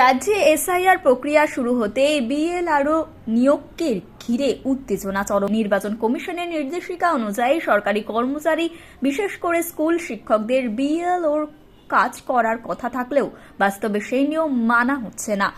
রাজ্যে এসআইআর প্রক্রিয়া শুরু হতে বিএলআরও নিয়োগকে ঘিরে উত্তেজনা চরম। নির্বাচন কমিশনের নির্দেশিকা অনুযায়ী সরকারি কর্মচারী, বিশেষ করে স্কুল শিক্ষকদের বিএলওর কাজ করার কথা থাকলেও বাস্তবে সেই নিয়ম মানা হচ্ছে না।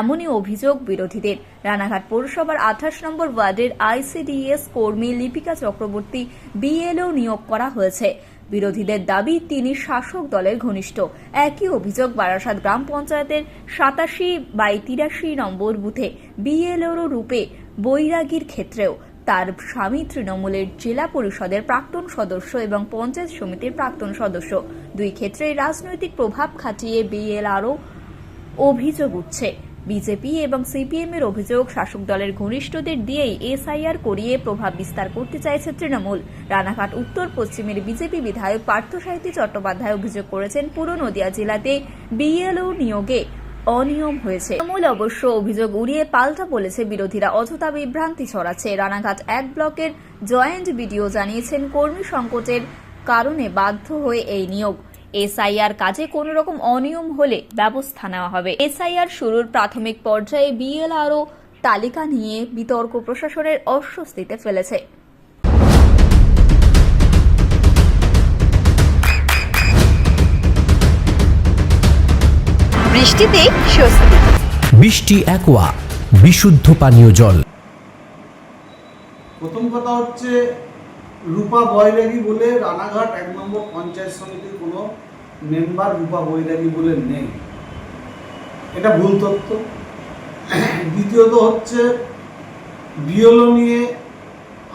এমনই অভিযোগ বিরোধীদের। রানাঘাট পৌরসভার আঠাশ নম্বর ওয়ার্ডের আইসিডিএস কর্মী লিপিকা চক্রবর্তী বিএলও নিয়োগ করা হয়েছে। বিরোধীদের দাবি, তিনি শাসক দলের ঘনিষ্ঠ। একই অভিযোগ বারাসাত গ্রাম পঞ্চায়েতের সাতাশি বাই তিরাশি নম্বর বুথে বিএলওর রূপে বৈরাগীর ক্ষেত্রেও তার স্বামী তৃণমূলের জেলা পরিষদের প্রাক্তন সদস্য এবং পঞ্চায়েত সমিতির প্রাক্তন সদস্য। দুই ক্ষেত্রে রাজনৈতিক প্রভাব খাটিয়ে বিএলআরও অভিযোগ উঠছে। বিজেপি এবং সিপিএম এর অভিযোগ, শাসক দলের ঘনিষ্ঠদের দিয়েই এসআইআর করিয়ে প্রভাব বিস্তার করতে চাইছে তৃণমূল। রানাঘাট, উত্তর পশ্চিমের বিজেপি বিধায়ক পার্থসারথী চট্টোপাধ্যায় অভিযোগ করেছেন, পুরো নদিয়া জেলাতে বিএলও নিয়োগে অনিয়ম হয়েছে। তৃণমূল অবশ্য অভিযোগ উড়িয়ে পাল্টা বলেছে, বিরোধীরা অযথা বিভ্রান্তি ছড়াচ্ছে। রানাঘাট এক ব্লকের জয়েন্ট বিডিও জানিয়েছেন, কর্মী সংকটের কারণে বাধ্য হয়ে এই নিয়োগ। এসআইআর কাজে কোনো রকম অনিয়ম হলে ব্যবস্থা নেওয়া হবে। এসআইআর শুরুর প্রাথমিক পর্যায়ে বিএলআরও তালিকা নিয়ে বিতর্ক প্রশাসনের অস্বস্তিতে ফেলেছে। বৃষ্টিতে স্বস্তি। বৃষ্টি অ্যাকোয়া বিশুদ্ধ পানীয় জল। প্রথম কথা হচ্ছে রূপা বৈরাগী বলে রানাঘাট এক নম্বর পঞ্চায়েত সমিতির কোনো মেম্বার রূপা বৈরাগী বলে নেই। এটা ভুল তথ্য। দ্বিতীয়ত হচ্ছে, বিএলও নিয়ে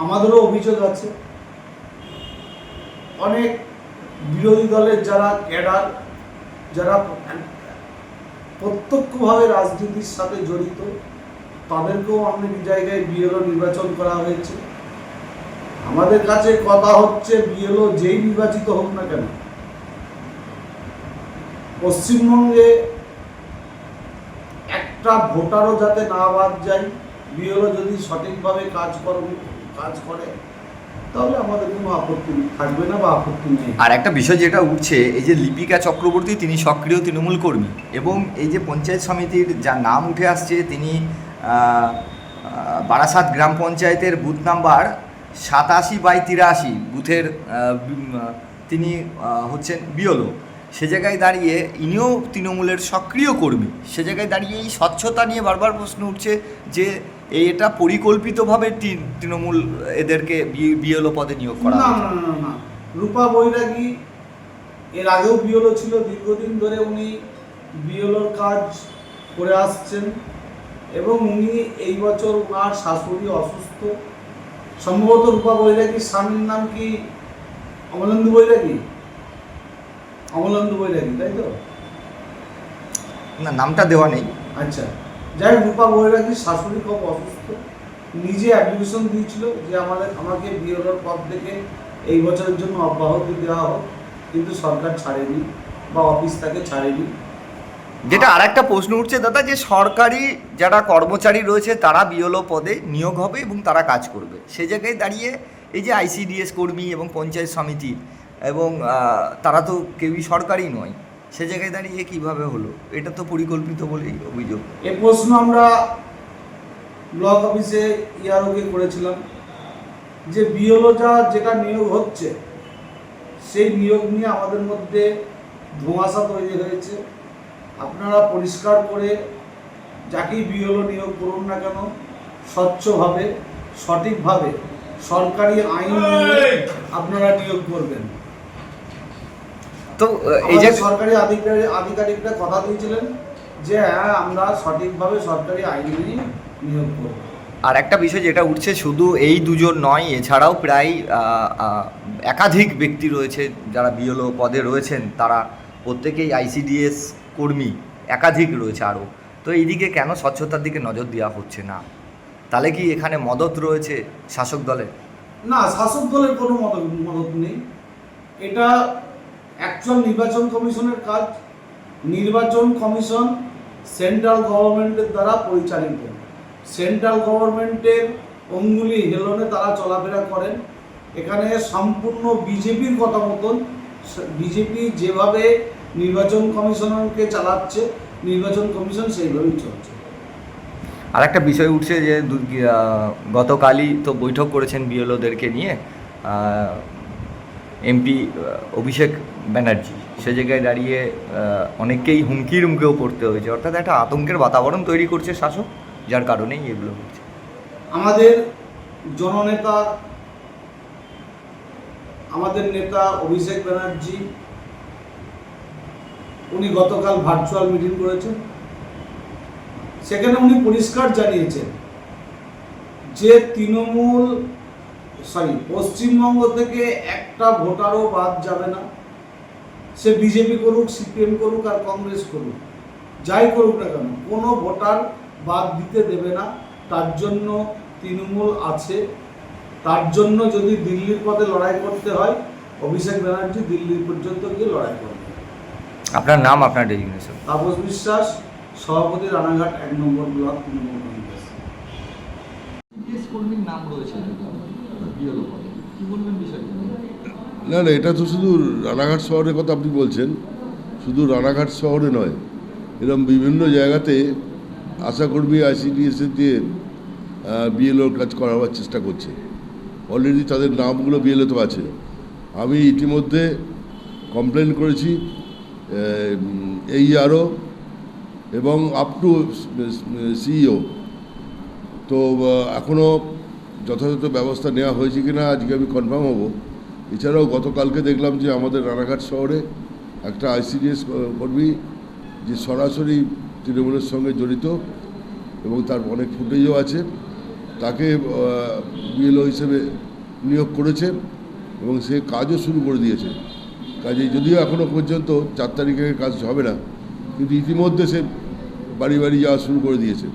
আমাদেরও অভিযোগ আছে। অনেক বিরোধী দলের যারা ক্যাডার, যারা প্রত্যক্ষভাবে রাজনীতির সাথে জড়িত, তাদেরকেও অনেক জায়গায় বিএলও নির্বাচন করা হয়েছে। আমাদের কাছে কথা হচ্ছে, বিএলও যেই নির্বাচিত হোক না কেন, পশ্চিমবঙ্গে একটা ভোটারও যাতে না বাদ যায়, বিএলও যদি সঠিকভাবে কাজ করবে, কাজ করে, তাহলে আমাদের কোনো আপত্তি থাকবে না আপত্তি আর একটা বিষয় যেটা উঠছে, এই যে লিপিকা চক্রবর্তী, তিনি সক্রিয় তৃণমূল কর্মী এবং এই যে পঞ্চায়েত সমিতির যা নাম উঠে আসছে, তিনি বারাসাত গ্রাম পঞ্চায়েতের বুথ নাম্বার সাতাশি বাই তিরাশি বুথের তিনি হচ্ছেন বিয়লো সে জায়গায় দাঁড়িয়ে ইনিও তৃণমূলের সক্রিয় কর্মী। সে জায়গায় দাঁড়িয়ে এই স্বচ্ছতা নিয়ে বারবার প্রশ্ন উঠছে যে এটা পরিকল্পিতভাবে তৃণমূল এদেরকে বিএলও পদে নিয়োগ করা না না না না রূপা বৈরাগী এর আগেও বিএলও ছিল দীর্ঘদিন ধরে উনি বিএলওর কাজ করে আসছেন এবং উনি এই বছর ওনার শাশুড়ি অসুস্থ। সম্ভবত রূপা বৈরাগীর স্বামীর নাম কি অমলেন্দু বৈরাগী? অমলেন্দু বৈরাগী তাই তো? না নামটা দেওয়া নেই। আচ্ছা যাই হোক, রূপা বৈরাগীর শাশুড়ি খুব অসুস্থ। নিজে অ্যাপ্লিকেশন দিয়েছিল যে আমাদের আমাকে বিএলওর পদ থেকে এই বছরের জন্য অব্যাহতি দেওয়া হোক। কিন্তু সরকার ছাড়েনি বা অফিস তাকে ছাড়েনি। যেটা আর একটা প্রশ্ন উঠছে, দাদা, যে সরকারি যারা কর্মচারী রয়েছে, তারা বিওলো পদে নিয়োগ হবে এবং তারা কাজ করবে। সে জায়গায় দাঁড়িয়ে এই যে আইসিডিএস কর্মী এবং পঞ্চায়েত সমিতি এবং তারা তো কেউই সরকারি নয় সে জায়গায় দাঁড়িয়ে কীভাবে হলো? এটা তো পরিকল্পিত বলেই অভিযোগ। এ প্রশ্ন আমরা ব্লক অফিসে ইয়ারওকে করেছিলাম, যে বিএলও যেটা নিয়োগ হচ্ছে, সেই নিয়োগ নিয়ে আমাদের মধ্যে ধোঁয়াশা তৈরি হয়েছে। আপনারা পরিষ্কার করে যাকেই বিএলও নিয়োগ করুন না কেন স্বচ্ছভাবে সঠিকভাবে সরকারি আইন আপনারা নিয়োগ করবেন। তো এই যে সরকারি আধিকারিক আধিকারিকরা কথা দিয়েছিলেন যে হ্যাঁ আমরা সঠিকভাবে সরকারি আইন নিয়োগ করব। আর একটা বিষয় যেটা উঠছে শুধু এই দুজন নয় এছাড়াও প্রায় একাধিক ব্যক্তি রয়েছে যারা বিএলও পদে রয়েছেন। তারা প্রত্যেকেই আইসিডিএস কর্মী একাধিক রয়েছে আরও। তো এইদিকে কেন স্বচ্ছতার দিকে নজর দেওয়া হচ্ছে না? তাহলে কি এখানে মদত রয়েছে শাসক দলের? না, শাসক দলের কোনো মদত মদত নেই। এটা অ্যাকচুয়াল নির্বাচন কমিশনের কাজ। নির্বাচন কমিশন সেন্ট্রাল গভর্নমেন্টের দ্বারা পরিচালিত। সেন্ট্রাল গভর্নমেন্টের অঙ্গুলি হেলনে তারা চলাফেরা করেন। এখানে সম্পূর্ণ বিজেপির কথা মতন, বিজেপি যেভাবে নির্বাচন কমিশনকে চালাচ্ছে নির্বাচন কমিশন সেইভাবেই চলছে। আর একটা বিষয় উঠছে যে গতকালই তো বৈঠক করেছেন বিএলওদেরকে নিয়ে এমপি অভিষেক ব্যানার্জি। সে জায়গায় দাঁড়িয়ে অনেককেই হুমকির মুখেও পড়তে হয়েছে। অর্থাৎ একটা আতঙ্কের বাতাবরণ তৈরি করছে শাসক যার কারণেই এগুলো হচ্ছে। আমাদের জননেতা আমাদের নেতা অভিষেক ব্যানার্জি উনি গতকাল ভার্চুয়াল মিটিং করেছেন। সেখানে উনি পরিষ্কার জানিয়েছেন যে তৃণমূল সরি পশ্চিমবঙ্গ থেকে একটা ভোটারও বাদ যাবে না। সে বিজেপি করুক, সিপিএম করুক আর কংগ্রেস করুক, যাই করুক না কেন, কোনো ভোটার বাদ দিতে দেবে না। তার জন্য তৃণমূল আছে। তার জন্য যদি দিল্লির পথে লড়াই করতে হয়, অভিষেক ব্যানার্জি দিল্লি পর্যন্ত গিয়ে লড়াই করবে। আপনার নাম আপনার ডেজিগনেশন তাপস বিশ্বাস সভাপতি রানাঘাট এক নম্বর ব্লক তৃণমূল কংগ্রেস। বিএস কর্মীর নাম রয়েছে। কি বলবেন বিষয়টা? না না এটা তো শুধু রানাঘাট শহরের কথা আপনি বলছেন। শুধু রানাঘাট শহরে নয় এরকম বিভিন্ন জায়গাতে আশাকর্মী আইসিডিএসে দিয়ে বিএলওর কাজ করাবার চেষ্টা করছে। অলরেডি তাদের নামগুলো বিএলও তো আছে। আমি ইতিমধ্যে কমপ্লেন করেছি এই আরও এবং আপ টু সিইও তো এখনও যথাযথ ব্যবস্থা নেওয়া হয়েছে কি না আজকে আমি কনফার্ম হব। এছাড়াও গতকালকে দেখলাম যে আমাদের রানাঘাট শহরে একটা আইসিডিএস কর্মী যে সরাসরি তৃণমূলের সঙ্গে জড়িত এবং তার অনেক ফুটেজও আছে, তাকে বিএলও হিসেবে নিয়োগ করেছে এবং সে কাজও শুরু করে দিয়েছে। কাজে যদিও এখনও পর্যন্ত চার তারিখে কাজ হবে না, কিন্তু ইতিমধ্যে সে বাড়ি বাড়ি যাওয়া শুরু করে দিয়েছে।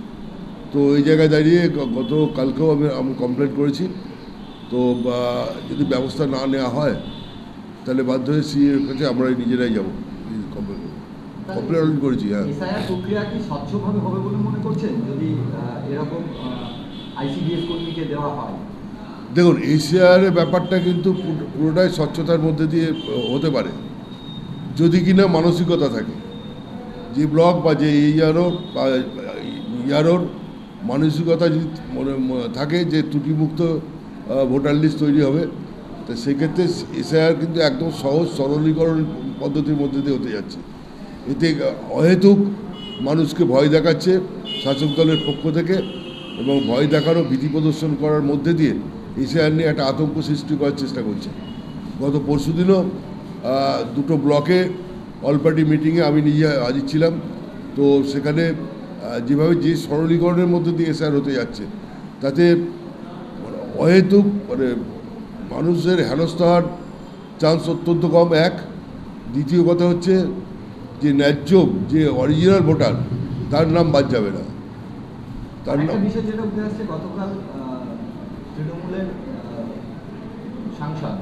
তো এই জায়গায় দাঁড়িয়ে গত কালকেও আমি আমি কমপ্লেন করেছি। তো যদি ব্যবস্থা না নেওয়া হয়, তাহলে বাধ্য হয়ে সিএর কাছে আমরা নিজেরাই যাব। কমপ্লেন কমপ্লেন করেছি হ্যাঁ। স্বচ্ছভাবে হবে বলে মনে করছেন? যদি এরকম আইসিডিএস কর্মীকে দেওয়া হয় দেখুন এশিয়ার ব্যাপারটা কিন্তু পুরোটাই স্বচ্ছতার মধ্যে দিয়ে হতে পারে। যদি কিনা মানসিকতা থাকে। যে ব্লক বা যে ইয়ারোর বা ইয়ারোর মানসিকতা যদি মনে থাকে যে ত্রুটিমুক্ত ভোটার লিস্ট তৈরি হবে, তো সেক্ষেত্রে এসআইআর কিন্তু একদম সহজ সরলীকরণ পদ্ধতির মধ্যে দিয়ে হতে যাচ্ছে। এতে অহেতুক মানুষকে ভয় দেখাচ্ছে শাসক দলের পক্ষ থেকে এবং ভয় দেখানো ভীতি প্রদর্শন করার মধ্যে দিয়ে এসআইআর নিয়ে একটা আতঙ্ক সৃষ্টি করার চেষ্টা করছে। গত পরশু দিনও দুটো ব্লকে অল পার্টি মিটিংয়ে আমি নিজে হাজির ছিলাম। তো সেখানে যেভাবে যে সরলীকরণের মধ্যে দিয়ে এসআইআর হতে যাচ্ছে তাতে অহেতুক মানে মানুষের হেনস্থা হওয়ার চান্স অত্যন্ত কম। এক দ্বিতীয় কথা হচ্ছে যে ন্যায্য যে অরিজিনাল ভোটার তার নাম বাদ যাবে না। তার নাম গতকাল তৃণমূলের সাংসদ।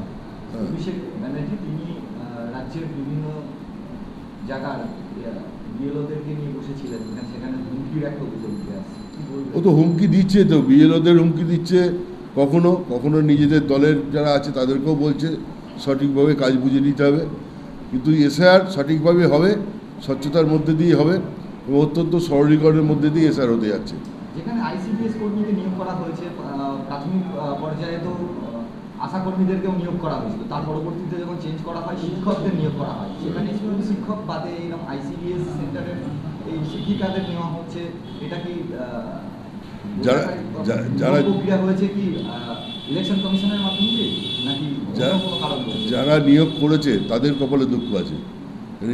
অভিষেক ব্যানার্জি তিনি রাজ্যের বিভিন্ন জায়গার বিএলওদেরকে নিয়ে বসেছিলেন। সেখানে হুমকির একটা অভিযোগ ও তো হুমকি দিচ্ছে তো বিএলওদের হুমকি দিচ্ছে কখনো? কখনো নিজেদের দলের যারা আছে তাদেরকেও বলছে সঠিকভাবে কাজ বুঝে নিতে হবে। কিন্তু এসআর সঠিকভাবে হবে স্বচ্ছতার মধ্যে দিয়ে হবে এবং অত্যন্ত সরলীকরণের মধ্যে দিয়ে এসআর হতে যাচ্ছে। যেখানে আইসিডিএস কর্মীকে নিয়োগ করা হয়েছে প্রাথমিক পর্যায়ে তো আহ, আশা কর্মীদেরকেও নিয়োগ করা হয়েছিল। তার পরবর্তীতে যখন চেঞ্জ করা হয় শিক্ষকদের নিয়োগ করা হয়। সেখানে স্কুল শিক্ষক বাদে এইরকম আইসিডিএস সেন্টারের এই শিক্ষিকাদের নেওয়া হচ্ছে। এটা কি যারা- যারা- প্রক্রিয়া হয়েছে কি ইলেকশন কমিশনের মাধ্যমে নাকি? যারা নিয়োগ করেছে তাদের কপালে দুঃখ আছে।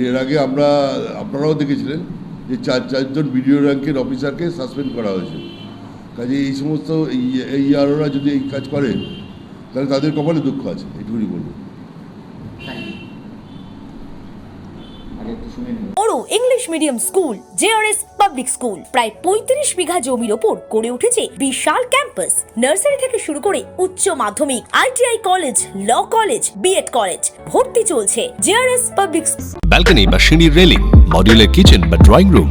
এর আগে আমরা আপনারাও দেখেছিলেন যে চার চারজন বিডিও র্যাঙ্কের অফিসারকে সাসপেন্ড করা হয়েছে। কাজে এই সমস্ত এই আরোরা যদি এই কাজ করে তাহলে তাদের কপালে দুঃখ আছে এইটুকুনি বলব। Thank you. আগে একটু শুনে নিন। বড় English medium school JRS public school প্রায় পঁয়ত্রিশ বিঘা জমির ওপর গড়ে উঠেছে বিশাল ক্যাম্পাস নার্সারি থেকে শুরু করে উচ্চ মাধ্যমিক ITI college law college BEd college ভর্তি চলছে জেআরএস পাবলিক ব্যালকনি বা সিঁড়ির রেলিং মডিউলার কিচেন বা ড্রয়িং রুম